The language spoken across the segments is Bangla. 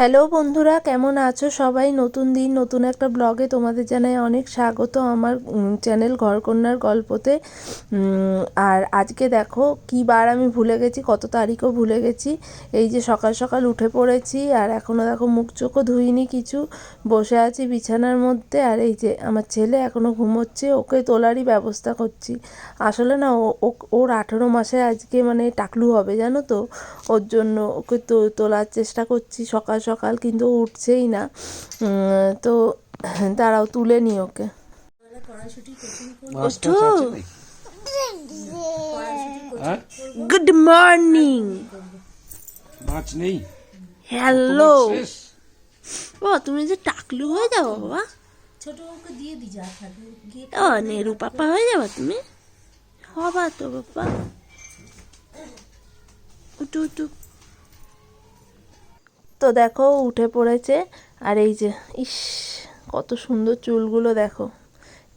হ্যালো বন্ধুরা, কেমন আছো সবাই? নতুন দিন, নতুন একটা ব্লগে তোমাদের জানাই অনেক স্বাগত আমার চ্যানেল ঘরকন্যার গল্পতে। আর আজকে দেখো কী বার আমি ভুলে গেছি, কত তারিখও ভুলে গেছি। এই যে সকাল সকাল উঠে পড়েছি আর এখনও দেখো মুখ চোখও ধুইনি কিছু। বসে আছি বিছানার মধ্যে আর এই যে আমার ছেলে এখনও ঘুমোচ্ছে, ওকে তোলারই ব্যবস্থা করছি। আসলে না ওর আঠেরো মাসে আজকে মানে টাকলু হবে জানো তো? ওর জন্য ওকে তো তোলার চেষ্টা করছি সকাল সকাল কিন্তু উঠছেই না। তো দাঁড়াও তুলে নি ওকে। গুড মর্নিং মাছ নেই? হ্যালো? বাবা তুমি যে টাকলু হয়ে যাব বাবা। ছোট ওকে দিয়ে দি যা গিয়ে ও নেরু পাপা হয়ে যাবা তুমি? হবা তো বাবা। উঠু উঠু। তো দেখো উঠে পড়েছে। আর এই যে, ইস, কত সুন্দর চুলগুলো দেখো।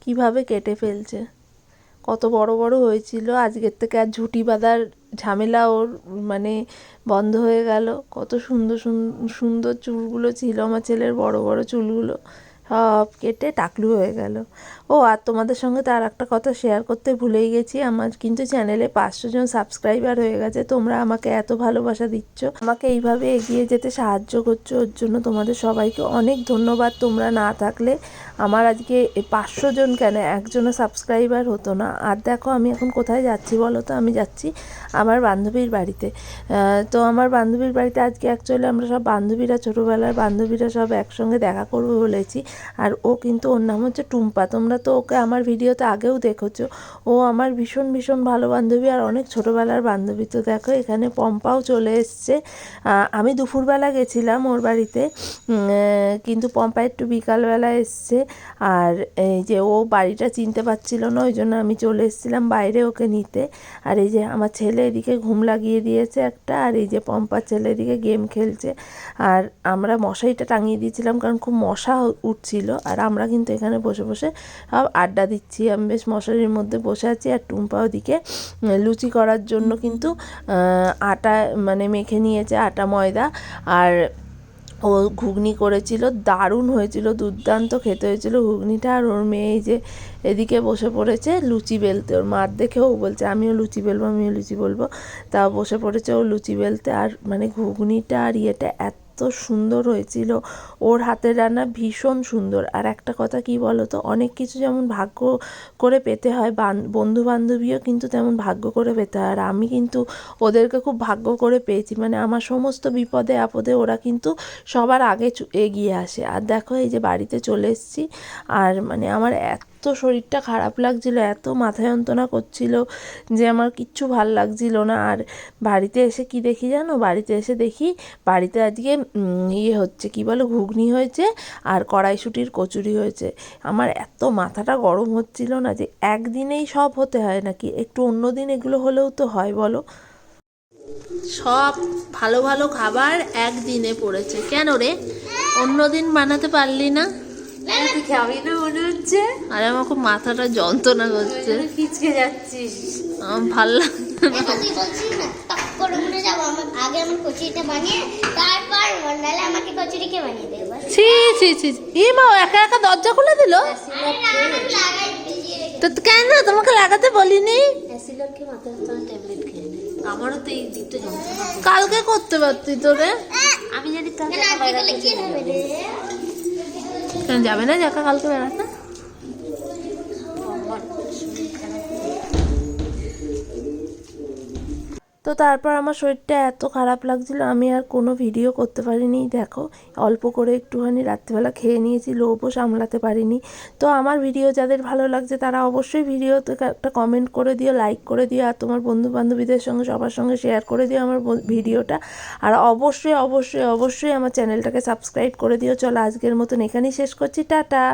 কীভাবে কেটে ফেলছে। কত বড় বড় হয়েছিল। আজকের থেকে আর ঝুঁটি বাঁধার ঝামেলা ওর মানে বন্ধ হয়ে গেল। কত সুন্দর সুন- সুন্দর চুলগুলো ছিল আমার ছেলের বড় বড় চুলগুলো। সব কেটে টাকলু হয়ে গেল। ও, আর তোমাদের সঙ্গে তার একটা কথা শেয়ার করতে ভুলেই গেছি। আমার কিন্তু চ্যানেলে পাঁচশো জন সাবস্ক্রাইবার হয়ে গেছে। তোমরা আমাকে এত ভালোবাসা দিচ্ছ। আমাকে এইভাবে এগিয়ে যেতে সাহায্য করছ। ওর জন্য তোমাদের সবাইকে অনেক ধন্যবাদ। তোমরা না থাকলে আমার আজকে পাঁচশো জন কেন একজনও সাবস্ক্রাইবার হতো না। আর দেখো, আমি এখন কোথায় যাচ্ছি বলো তো? আমি যাচ্ছি আমার বান্ধবীর বাড়িতে। তো আমার বান্ধবীর বাড়িতে আজকে অ্যাকচুয়ালি আমরা সব বান্ধবীরা, ছোটোবেলার বান্ধবীরা সব একসঙ্গে দেখা করব বলেছি। আর ও কিন্তু ওর নাম হচ্ছে টুম্পা। তোমরা তো ওকে আমার ভিডিওতে আগেও দেখেছ। ও আমার ভীষণ ভীষণ ভালো বান্ধবী আর অনেক ছোটোবেলার বান্ধবী। তো দেখো, এখানে পম্পাও চলে এসছে। আমি দুপুরবেলা গেছিলাম ওর বাড়িতে। কিন্তু পম্পা একটু বিকালবেলা এসছে। আর এই যে ও বাড়িটা চিনতে পারছিল না, ওই জন্য আমি চলে এসেছিলাম বাইরে ওকে নিতে। আর এই যে আমার ছেলে এদিকে ঘুম লাগিয়ে দিয়েছে একটা, আর এই যে পম্পার ছেলে এদিকে গেম খেলছে। আর আমরা মশারিটা টাঙিয়ে দিয়েছিলাম, কারণ খুব মশা উঠছিল। আর আমরা কিন্তু এখানে বসে বসে আড্ডা দিচ্ছি। আমি বেশ মশারির মধ্যে বসে আছি আর টুম্পা ওদিকে লুচি করার জন্য কিন্তু আটা মানে মেখে নিয়েছে, আটা ময়দা। আর ও ঘুগনি করেছিল, দারুণ হয়েছিল, দুর্দান্ত খেতে হয়েছিল। ঘুগনিটা আর ওর মেয়ে এই যে এদিকে বসে পড়েছে, লুচি বেলতে। ওর মার দেখে ও বলছে, আমিও লুচি বেলবো, আমিও লুচি বলব। তা বসে পড়েছে ও লুচি বেলতে। আর মানে ঘুগনিটা আর ইয়েটা এত সুন্দর হয়েছিল। ওর হাতের রান্না ভীষণ সুন্দর। আর একটা কথা কি বলো তো অনেক কিছু যেমন ভাগ্য করে পেতে হয় বন্ধু বান্ধবীও কিন্তু তেমন ভাগ্য করে পেতে হয়। আর আমি কিন্তু ওদেরকে খুব ভাগ্য করে পেয়েছি। মানে আমার সমস্ত বিপদে আপদে ওরা কিন্তু সবার আগে এগিয়ে আসে। আর দেখো এই যে বাড়িতে চলে এসেছি। আর মানে আমার এত শরীরটা খারাপ লাগছিল, এত মাথা যন্ত্রণা করছিল যে আমার কিচ্ছু ভালো লাগছিল না। আর বাড়িতে এসে কি দেখি জানো? বাড়িতে এসে দেখি, বাড়িতে আজকে ইয়ে হচ্ছে, কি বলো, ঘুগনি হয়েছে আর কড়াইশুটির কচুরি হয়েছে। আমার এত মাথাটা গরম হচ্ছিল না যে একদিনেই সব হতে হয় নাকি? একটু অন্য দিন এগুলো হলেও তো হয়, বলো। সব ভালো ভালো খাবার একদিনে পড়েছে। কেন রে? অন্যদিন বানাতে পারলি না? খাবি না মনে হচ্ছে? আরে আমার খুব মাথাটা যন্ত্রণা করছে। পিচকে যাচ্ছিস। আমার ভালো লাগছে একা একা দরজা খুলে দিল? তো কেন? তোমাকে লাগাতে বলিনি? আমারও তো এই দিকটা কালকে করতে পারতি তোরে। আমি জানি কালকে না একটা বাইরে আজকে কি হবে রে কেন যাবে না যাকা কালকে বেড়াতে তো তারপর আমার শরীরটা এত খারাপ লাগছিল, আমি আর কোনো ভিডিও করতে পারিনি। দেখো, অল্প করে একটুখানি রাত্রিবেলা খেয়ে নিয়েছি, লোভও সামলাতে পারিনি। তো আমার ভিডিও যাদের ভালো লাগছে, তারা অবশ্যই ভিডিওতে একটা কমেন্ট করে দিও লাইক করে দিও, আর তোমার বন্ধু বান্ধবীদের সঙ্গে, সবার সঙ্গে শেয়ার করে দিও আমার ভিডিওটা আর অবশ্যই অবশ্যই অবশ্যই আমার চ্যানেলটাকে সাবস্ক্রাইব করে দিও। চলো, আজকের মতন এখানেই শেষ করছি। টাটা!